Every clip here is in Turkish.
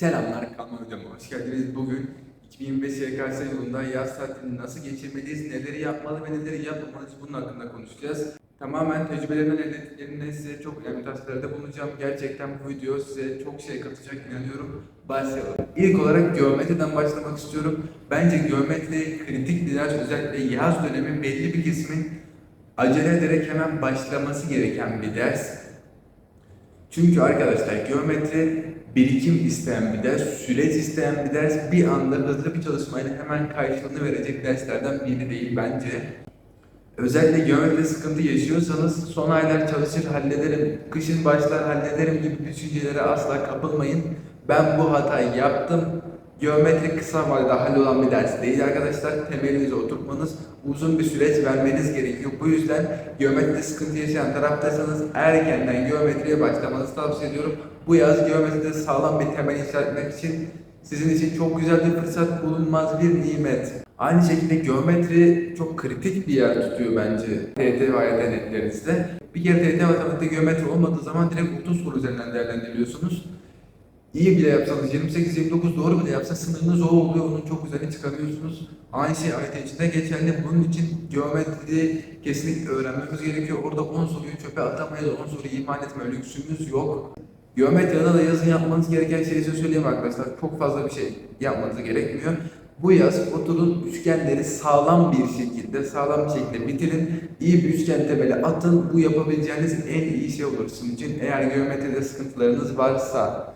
Selamlar Kalman Hocam, hoş geldiniz. Bugün 2025 YKS yılında yaz tatilini nasıl geçirmeliyiz, neleri yapmalı ve neleri yapmamalıyız bunun hakkında konuşacağız. Tamamen tecrübelerimden elde ettiklerimle size çok önemli tavsiyelerde bulunacağım. Gerçekten bu video size çok şey katacak inanıyorum. Başlayalım. İlk olarak geometriden başlamak istiyorum. Bence geometri kritik bir ders özellikle yaz dönemi belli bir kesimin acele ederek hemen başlaması gereken bir ders. Çünkü arkadaşlar geometri birikim isteyen bir ders, süreç isteyen bir ders. Bir anda hızlı bir çalışmayla hemen karşılığını verecek derslerden biri değil bence. Özellikle geometride sıkıntı yaşıyorsanız son aylar çalışır hallederim, kışın başlar hallederim gibi düşüncelere asla kapılmayın. Ben bu hatayı yaptım. Geometri kısa vadede hallolan bir ders değil arkadaşlar. Temelinizi oturtmanız, uzun bir süreç vermeniz gerekiyor. Bu yüzden geometride sıkıntı yaşayan taraftaysanız erkenden geometriye başlamanızı tavsiye ediyorum. Bu yaz geometride sağlam bir temel inşa etmek için sizin için çok güzel bir fırsat, bulunmaz bir nimet. Aynı şekilde geometri çok kritik bir yer tutuyor bence TET ve AYT. Bir kere TET matematikte geometri olmadığı zaman direkt 30 soru üzerinden değerlendiriyorsunuz. İyi bile yapsanız 28-29 doğru bile yapsa sınırınız o oluyor, onun çok üzerine çıkarıyorsunuz. Aynı şey AYT için de geçerli. Bunun için geometri kesinlikle öğrenmemiz gerekiyor. Orada 10 soruyu çöpe atamayız, 10 soruyu iman etme lüksümüz yok. Geometride da yazın yapmanız gereken şeyi size söyleyeyim arkadaşlar. Çok fazla bir şey yapmanız gerekmiyor. Bu yaz oturun üçgenleri sağlam bir şekilde, sağlam bir şekilde bitirin. İyi bir üçgen temeli atın. Bu yapabileceğiniz en iyi şey olur sizin için. Eğer geometride sıkıntılarınız varsa.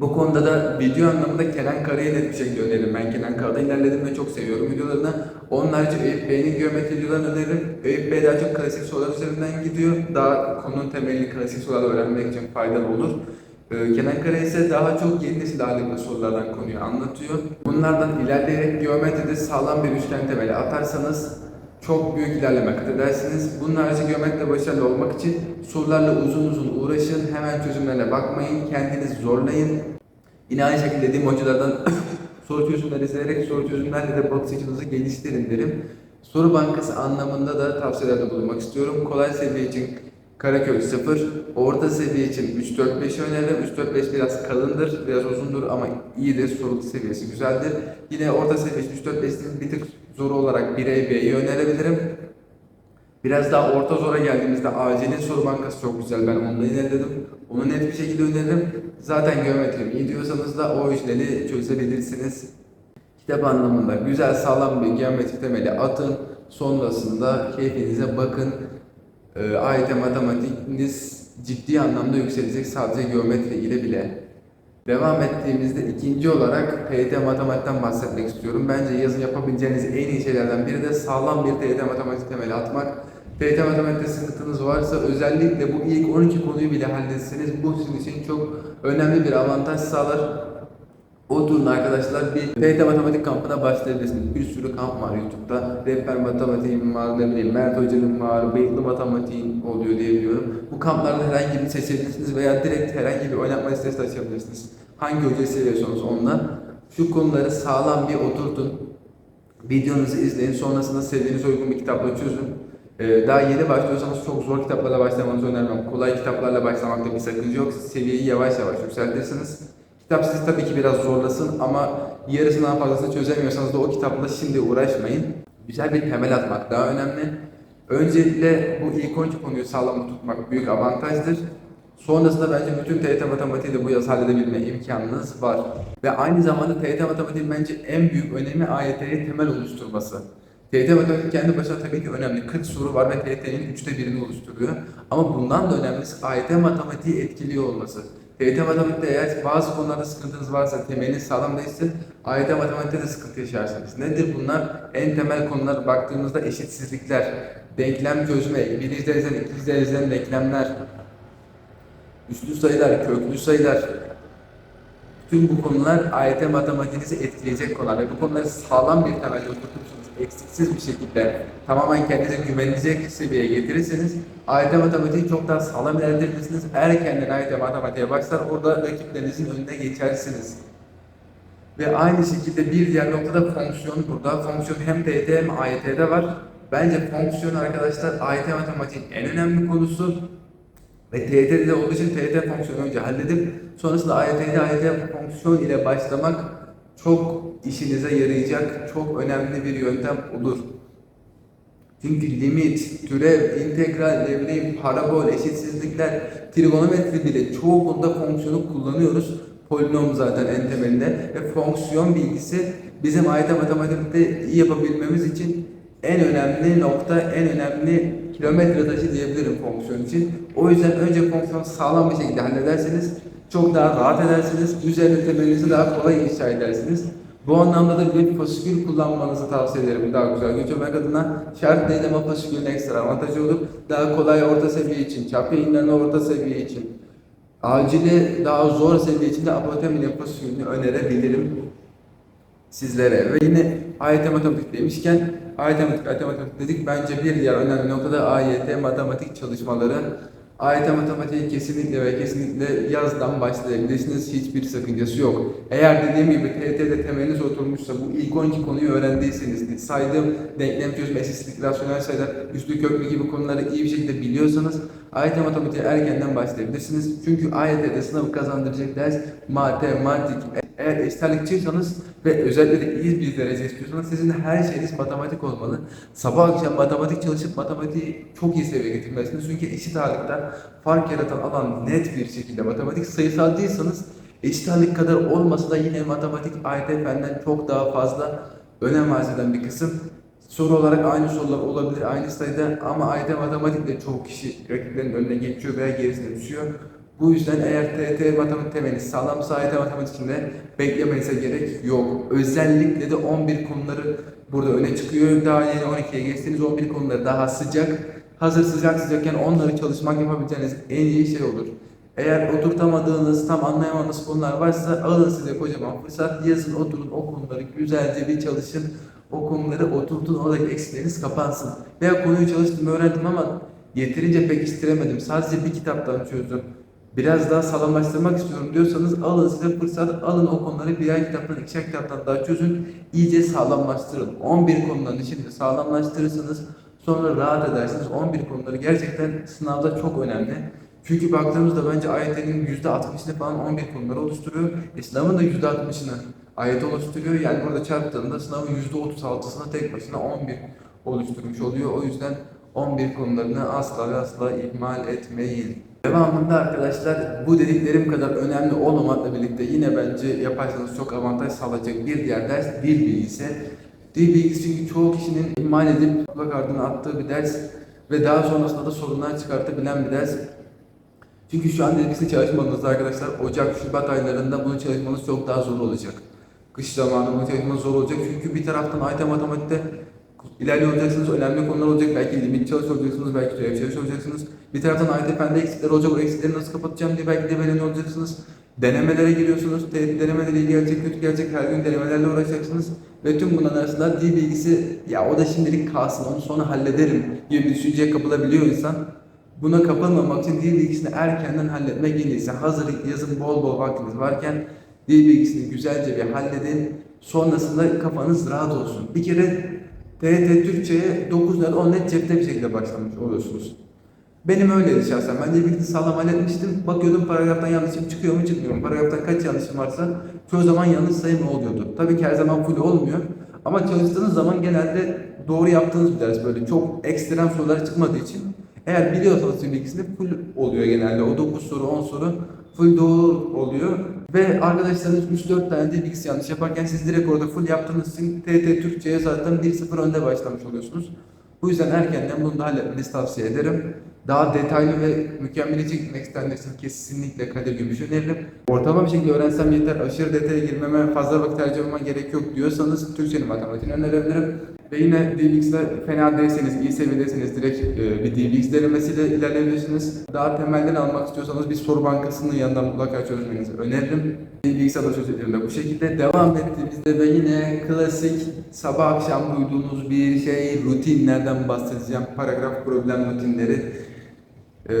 Bu konuda da video anlamında Kenan Kara'yı net bir şekilde öneririm. Ben Kenan Kara'da ilerledim ve çok seviyorum videolarını. Onun harici Eyüp Bey'in geometri videolarını öneririm. Eyüp Bey daha çok klasik sorular üzerinden gidiyor. Daha konunun temelini klasik sorularla öğrenmek için faydalı olur. Ee, Kenan Kara ise daha çok yeni nesil ağırlıklı sorulardan konuyu anlatıyor. Bunlardan ilerleyerek geometride sağlam bir üçgen temeli atarsanız çok büyük ilerleme kat edersiniz. Bunun harici geometride başarılı olmak için sorularla uzun uzun uğraşın. Hemen çözümlerine bakmayın. Kendinizi zorlayın. Yine aynı şekilde dediğim hocalardan soru çözümleri izleyerek soru çözümlerle de bakış açınızı geliştirin derim. Soru bankası anlamında da tavsiyelerde bulunmak istiyorum. Kolay seviye için Karaköy 0, orta seviye için 3-4-5 öneririm. 3-4-5 biraz kalındır, biraz uzundur ama iyidir, soru seviyesi güzeldir. Yine orta seviye 3-4-5'in bir tık zoru olarak 1'e B'yi önerebilirim. Biraz daha orta zora geldiğimizde acilin soru bankası çok güzel. Ben ondan ilerledim. Onu net bir şekilde öneririm. Zaten geometrim iyi diyorsanız da o işleri çözebilirsiniz. Kitap anlamında güzel sağlam bir geometri temeli atın. Sonrasında keyfinize bakın. E, AYT matematikiniz ciddi anlamda yükselecek sadece geometri ile bile. Devam ettiğimizde ikinci olarak TYT matematikten bahsetmek istiyorum. Bence yazın yapabileceğiniz en iyi şeylerden biri de sağlam bir TYT matematik temeli atmak. TYT matematikte sıkıntınız varsa özellikle bu ilk 12 konuyu bile halletseniz bu sizin için çok önemli bir avantaj sağlar. Oturun arkadaşlar bir TYT matematik kampına başlayabilirsiniz. Bir sürü kamp var YouTube'da. Rehber matematiğim var, ne bileyim Mert Hoca'nın var, bıyıklı matematiğin oluyor diye biliyorum. Bu kamplarda herhangi birini seçebilirsiniz veya direkt herhangi bir oynatma listesi açabilirsiniz. Hangi hocayı seviyorsanız ondan. Şu konuları sağlam bir oturtun. Videonuzu izleyin. Sonrasında sevdiğiniz uygun bir kitapla çözün. Ee, daha yeni başlıyorsanız çok zor kitaplarla başlamanızı önermem. Kolay kitaplarla başlamakta bir sakınca yok. Seviyeyi yavaş yavaş yükseltirsiniz. Kitap sizi tabii ki biraz zorlasın ama yarısından fazlasını çözemiyorsanız da o kitapla şimdi uğraşmayın. Güzel bir temel atmak daha önemli. Öncelikle bu ilk 12 konuyu sağlam tutmak büyük avantajdır. Sonrasında bence bütün TYT matematiği de bu yaz halledebilme imkanınız var. Ve aynı zamanda TYT matematiğin bence en büyük önemi AYT'ye temel oluşturması. TYT matematik kendi başına tabii ki önemli. 40 soru var ve TYT'nin üçte birini oluşturuyor. Ama bundan da önemlisi AYT matematiği etkiliyor olması. TYT matematikte eğer bazı konularda sıkıntınız varsa, temeliniz sağlam değilse AYT matematikte de sıkıntı yaşarsınız. Nedir bunlar? En temel konular baktığımızda eşitsizlikler, denklem çözme, birinci dereceden ikinci dereceden denklemler, üslü sayılar, köklü sayılar, Tüm bu konular AYT matematiğinizi etkileyecek konular ve bu konuları sağlam bir temelde oturtursanız, eksiksiz bir şekilde tamamen kendinize güvenecek seviyeye getirirseniz AYT matematiği çok daha sağlam ilerletebilirsiniz. Erkenden AYT matematiğe başlar, orada rakiplerinizin önüne geçersiniz. Ve aynı şekilde bir diğer noktada fonksiyon burada. Fonksiyon hem TYT hem AYT'de var. Bence fonksiyon arkadaşlar AYT matematiğin en önemli konusu. Ve TYT'de olduğu için TYT fonksiyonu önce halledip Sonrasında AYT'de AYT fonksiyon ile başlamak çok işinize yarayacak, çok önemli bir yöntem olur. Çünkü limit, türev, integral, ne bileyim, parabol, eşitsizlikler, trigonometri bile çoğu konuda fonksiyonu kullanıyoruz. Polinom zaten en temelinde ve fonksiyon bilgisi bizim AYT matematikte iyi yapabilmemiz için en önemli nokta, en önemli kilometre taşı diyebilirim fonksiyon için. O yüzden önce fonksiyonu sağlam bir şekilde hallederseniz çok daha rahat edersiniz. Üzerine temelinizi daha kolay inşa edersiniz. Bu anlamda da bir fasikül kullanmanızı tavsiye ederim daha güzel götürmek adına. Şart ama fasikülün ekstra avantajı olur. Daha kolay orta seviye için, çap yayınlarına orta seviye için, acili daha zor seviye için de apotemine fasikülünü önerebilirim sizlere. Ve yine AYT matematik demişken AYT matematik, AYT matematik dedik. Bence bir diğer önemli nokta da AYT matematik çalışmaları. AYT matematiği kesinlikle ve kesinlikle yazdan başlayabilirsiniz. Hiçbir sakıncası yok. Eğer dediğim gibi TYT'de temeliniz oturmuşsa, bu ilk 12 konuyu öğrendiyseniz, saydığım denklem çözme, eşitsizlik, rasyonel sayılar, üslü köklü gibi konuları iyi bir şekilde biliyorsanız AYT matematiğe erkenden başlayabilirsiniz. Çünkü AYT'de sınavı kazandıracak ders matematik. Eğer eşitlikçiyseniz ve özellikle de iyi bir derece istiyorsanız sizin her şeyiniz matematik olmalı. Sabah akşam matematik çalışıp matematiği çok iyi seviyeye getirmelisiniz. Çünkü eşit ağırlıkta fark yaratan alan net bir şekilde matematik sayısal değilseniz eşit ağırlık kadar olmasa da yine matematik AYT fenden çok daha fazla önem arz eden bir kısım. Soru olarak aynı sorular olabilir aynı sayıda ama AYT matematikle çoğu kişi rakiplerin önüne geçiyor veya gerisine düşüyor. Bu yüzden eğer TET matematik temeli sağlamsa AYT matematik içinde beklemenize gerek yok. Özellikle de 11 konuları burada öne çıkıyor. Daha yeni 12'ye geçtiğiniz 11 konuları daha sıcak. Hazır sıcak sıcakken onları çalışmak yapabileceğiniz en iyi şey olur. Eğer oturtamadığınız, tam anlayamadığınız konular varsa alın size kocaman fırsat. Yazın oturun o konuları güzelce bir çalışın. O konuları oturtun, oradaki eksikleriniz kapansın. Veya konuyu çalıştım, öğrendim ama yeterince pekiştiremedim. Sadece bir kitaptan çözdüm biraz daha sağlamlaştırmak istiyorum diyorsanız alın size fırsat, alın o konuları birer kitaptan, ikişer kitaptan daha çözün, iyice sağlamlaştırın. 11 konudan şimdi sağlamlaştırırsınız, sonra rahat edersiniz. 11 konuları gerçekten sınavda çok önemli. Çünkü baktığımızda bence AYT'nin %60'ını falan 11 konuları oluşturuyor. E sınavın da %60'ını AYT oluşturuyor. Yani burada çarptığında sınavın %36'sını tek başına 11 oluşturmuş oluyor. O yüzden 11 konularını asla ve asla ihmal etmeyin. Devamında arkadaşlar bu dediklerim kadar önemli olmamakla birlikte yine bence yaparsanız çok avantaj sağlayacak bir diğer ders dil bilgisi. Dil bilgisi çünkü çoğu kişinin ihmal edip kulak ardına attığı bir ders ve daha sonrasında da sorunlar çıkartabilen bir ders. Çünkü şu an dil bilgisi çalışmadığınızda arkadaşlar Ocak, Şubat aylarında bunu çalışmanız çok daha zor olacak. Kış zamanı bunu çalışmanız zor olacak çünkü bir taraftan AYT matematikte ilerliyor olacaksınız, önemli konular olacak. Belki limit çalışacaksınız, belki türev çalışacaksınız. Bir taraftan AYT fende eksikler olacak, o eksikleri nasıl kapatacağım diye belki de belirli olacaksınız. Denemelere giriyorsunuz, de, denemeler iyi gelecek, kötü gelecek, her gün denemelerle uğraşacaksınız. Ve tüm bunların arasında dil bilgisi, ya o da şimdilik kalsın, onu sonra hallederim gibi bir düşünceye kapılabiliyor insan. Buna kapılmamak için dil bilgisini erkenden halletmek en iyisi. Hazır yazın bol bol vaktiniz varken dil bilgisini güzelce bir halledin. Sonrasında kafanız rahat olsun. Bir kere TRT Türkçe'ye 9 net 10 net cepte bir şekilde başlamış oluyorsunuz. Benim öyleydi şahsen. Ben de bilgi sağlam halletmiştim. Bakıyordum paragraftan yanlışım çıkıyor mu çıkmıyor mu? Paragraftan kaç yanlışım varsa çoğu zaman yanlış sayım oluyordu. Tabii ki her zaman full olmuyor. Ama çalıştığınız zaman genelde doğru yaptığınız bir ders böyle çok ekstrem sorular çıkmadığı için eğer biliyorsanız tüm bilgisini full oluyor genelde. O 9 soru 10 soru full doğru oluyor. Ve arkadaşlarınız 3-4 tane dil bilgisi yanlış yaparken siz direkt orada full yaptığınız için TT Türkçe'ye zaten 1-0 önde başlamış oluyorsunuz. Bu yüzden erkenden bunu da halletmenizi tavsiye ederim. Daha detaylı ve mükemmeliyetçi gitmek isteyenler kesinlikle Kadir Gümüş öneririm. Ortalama bir şekilde öğrensem yeter, aşırı detaya girmeme, fazla vakit harcamama gerek yok diyorsanız Türkçenin matematiğini önerebilirim. Ve yine DBX'de fena değilseniz, iyi seviyedeyseniz direkt e, bir DBX denemesiyle ilerleyebilirsiniz. Daha temelden almak istiyorsanız bir soru bankasının yanından mutlaka çözmenizi öneririm. DBX ada çözümlerinde bu şekilde devam ettiğimizde ve yine klasik sabah akşam duyduğunuz bir şey rutinlerden bahsedeceğim. Paragraf problem rutinleri. Ee,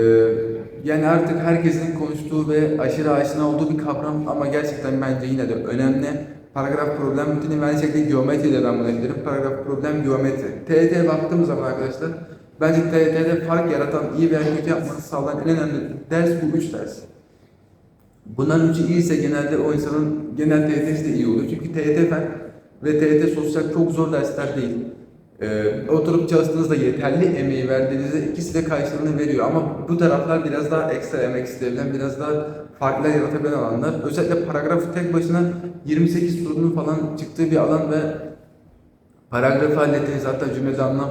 yani artık herkesin konuştuğu ve aşırı aşina olduğu bir kavram ama gerçekten bence yine de önemli. Paragraf problem ve aynı şekilde geometriyle ben bunu eklerim. Paragraf problem geometri. TET'ye baktığımız zaman arkadaşlar bence TET'de fark yaratan, iyi veya kötü yapmanızı sağlayan en önemli ders bu üç ders. Bunların üçü iyiyse genelde o insanın genel TYT'si de iyi oluyor. Çünkü TYT fen ve TYT sosyal çok zor dersler değil. Ee, oturup çalıştığınızda yeterli emeği verdiğinizde ikisi de karşılığını veriyor. Ama bu taraflar biraz daha ekstra emek isteyebilen, biraz daha farklı yaratabilen alanlar. Özellikle paragrafı tek başına 28 sorunun falan çıktığı bir alan ve paragrafı hallettiğiniz hatta cümlede anlam,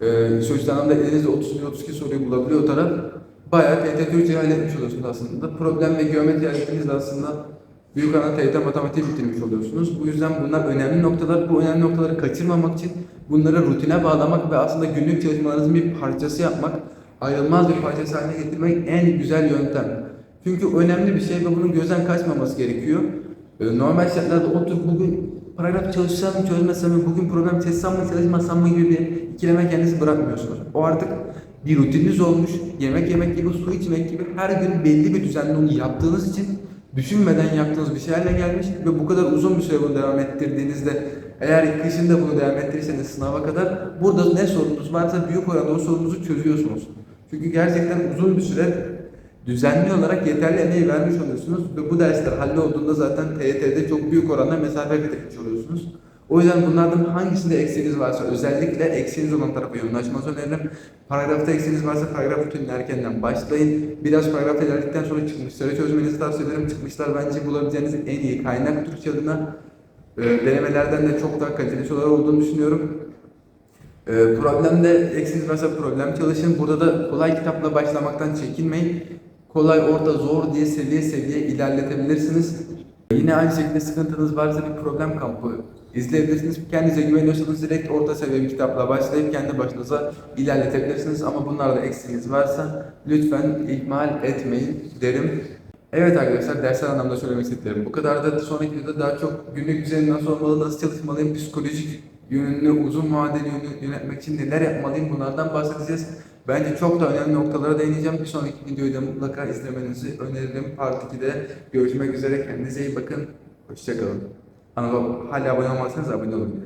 e, sözlü anlamda elinizde 31-32 soruyu bulabiliyor taraf. Bayağı TYT Türkçe'yi halletmiş oluyorsunuz aslında. Problem ve geometri hallettiğinizde aslında büyük oranda TYT matematiği bitirmiş oluyorsunuz. Bu yüzden bunlar önemli noktalar. Bu önemli noktaları kaçırmamak için bunları rutine bağlamak ve aslında günlük çalışmalarınızın bir parçası yapmak, ayrılmaz bir parçası haline getirmek en güzel yöntem. Çünkü önemli bir şey ve bunun gözden kaçmaması gerekiyor. Ee, Normal şartlarda oturup bugün paragraf çalışsam mı çözmesem mi, bugün problem çalışsam mı çalışmasam mı gibi bir ikileme kendinizi bırakmıyorsunuz. O artık bir rutininiz olmuş, yemek yemek gibi, su içmek gibi her gün belli bir düzenli onu yaptığınız için düşünmeden yaptığınız bir şey haline gelmiş ve bu kadar uzun bir süre bunu devam ettirdiğinizde eğer kışın da bunu devam ettirirseniz sınava kadar burada ne sorunuz varsa büyük oranda o sorunuzu çözüyorsunuz. Çünkü gerçekten uzun bir süre düzenli olarak yeterli emeği vermiş oluyorsunuz ve bu dersler hallolduğunda zaten TYT'de çok büyük oranda mesafe kat etmiş oluyorsunuz. O yüzden bunlardan hangisinde eksiğiniz varsa özellikle eksiğiniz olan tarafa yoğunlaşmanızı öneririm. Paragrafta eksiğiniz varsa paragraf rutinine erkenden başlayın. Biraz paragraf ilerledikten sonra çıkmışları çözmenizi tavsiye ederim. Çıkmışlar bence bulabileceğiniz en iyi kaynak Türkçe adına. Ee, denemelerden de çok daha kaliteli sorular olduğunu düşünüyorum. Ee, problemde eksiğiniz varsa problem çalışın. Burada da kolay kitapla başlamaktan çekinmeyin. Kolay, orta, zor diye seviye seviye ilerletebilirsiniz. Yine aynı şekilde sıkıntınız varsa bir problem kampı izleyebilirsiniz. Kendinize güveniyorsanız direkt orta seviye bir kitapla başlayıp kendi başınıza ilerletebilirsiniz. Ama bunlarda eksiğiniz varsa lütfen ihmal etmeyin derim. Evet arkadaşlar dersler anlamda söylemek istediklerim bu kadar da sonraki videoda daha çok günlük düzenim nasıl olmalı, nasıl çalışmalıyım, psikolojik yönünü, uzun vadeli yönünü yönetmek için neler yapmalıyım bunlardan bahsedeceğiz. Bence çok da önemli noktalara değineceğim. Bir sonraki videoyu da mutlaka izlemenizi öneririm. Part 2'de görüşmek üzere. Kendinize iyi bakın. Hoşçakalın. Ama hala abone olmazsanız abone olun.